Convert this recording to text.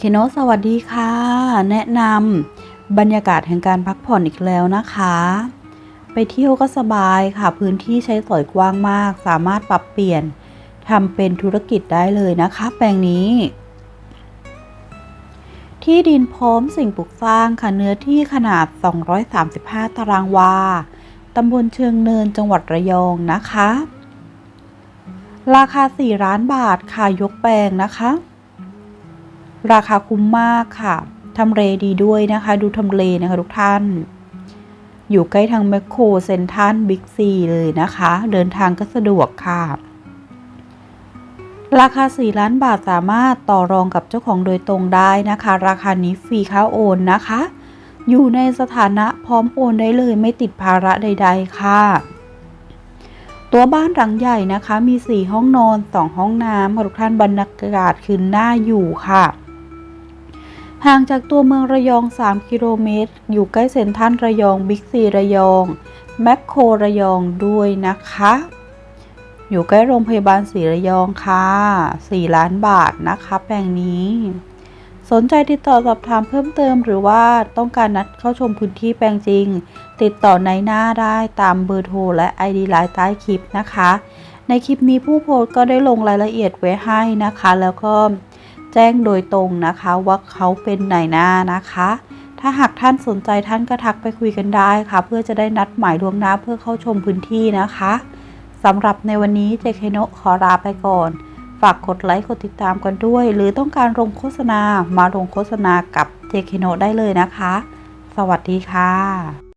เคโนสวัสดีค่ะ แนะนำบรรยากาศแห่งการพักผ่อนอีกแล้วนะคะ ไปเที่ยวก็สบายค่ะ พื้นที่ใช้สอยกว้างมาก สามารถปรับเปลี่ยนทำเป็นธุรกิจได้เลยนะคะ แปลงนี้ ที่ดินพร้อมสิ่งปลูกสร้างค่ะ เนื้อที่ขนาด 235 ตารางวาตำบลเชิงเนินจังหวัดระยองนะคะ ราคา 4 ล้านบาทค่ะยกแปลงนะคะ ราคาคุ้มมากค่ะทำเลดีด้วยนะคะ ดูทำเลนะคะทุกท่าน อยู่ใกล้ทางแมคโครเซนทันบิ๊กซีเลยนะคะ เดินทางก็สะดวกค่ะ ราคา 4 ล้านบาทสามารถต่อรองกับเจ้าของโดยตรงได้นะคะ ราคานี้ฟรีค่าโอนนะคะ อยู่ในสถานะพร้อมโอนได้เลยไม่ติดภาระใด ๆ ค่ะ ตัวบ้านหลังใหญ่นะคะ มี 4 ห้องนอน 2 ห้องน้ำทุกท่านบรรยากาศคือน่าอยู่ค่ะ ห่างจากตัวเมืองระยอง 3 กิโลเมตร อยู่ใกล้เซ็นทรัลระยองบิ๊กซีระยอง แมคโครระยองด้วยนะคะ อยู่ใกล้โรงพยาบาลศรีระยองค่ะ 4 ล้านบาทนะคะแปลงนี้ สนใจติดต่อสอบถามเพิ่มเติมหรือว่าต้องการนัดเข้าชมพื้นที่แปลงจริง ติดต่อในหน้าได้ตามเบอร์โทรและ ID ไลน์ใต้คลิปนะคะ ในคลิปนี้ผู้โพสก็ได้ลงรายละเอียดไว้ให้นะคะ แล้วก็ แจ้งโดยตรงนะคะว่าเขาเป็นนายหน้านะคะ ถ้าหากท่านสนใจท่านก็ทักไปคุยกันได้ค่ะ เพื่อจะได้นัดหมายล่วงหน้าเพื่อเข้าชมพื้นที่นะคะสำหรับในวันนี้เจเคโนขอลาไปก่อน ฝากกดไลค์กดติดตามกันด้วย หรือต้องการลงโฆษณามาลงโฆษณากับเจเคโนได้เลยนะคะ สวัสดีค่ะ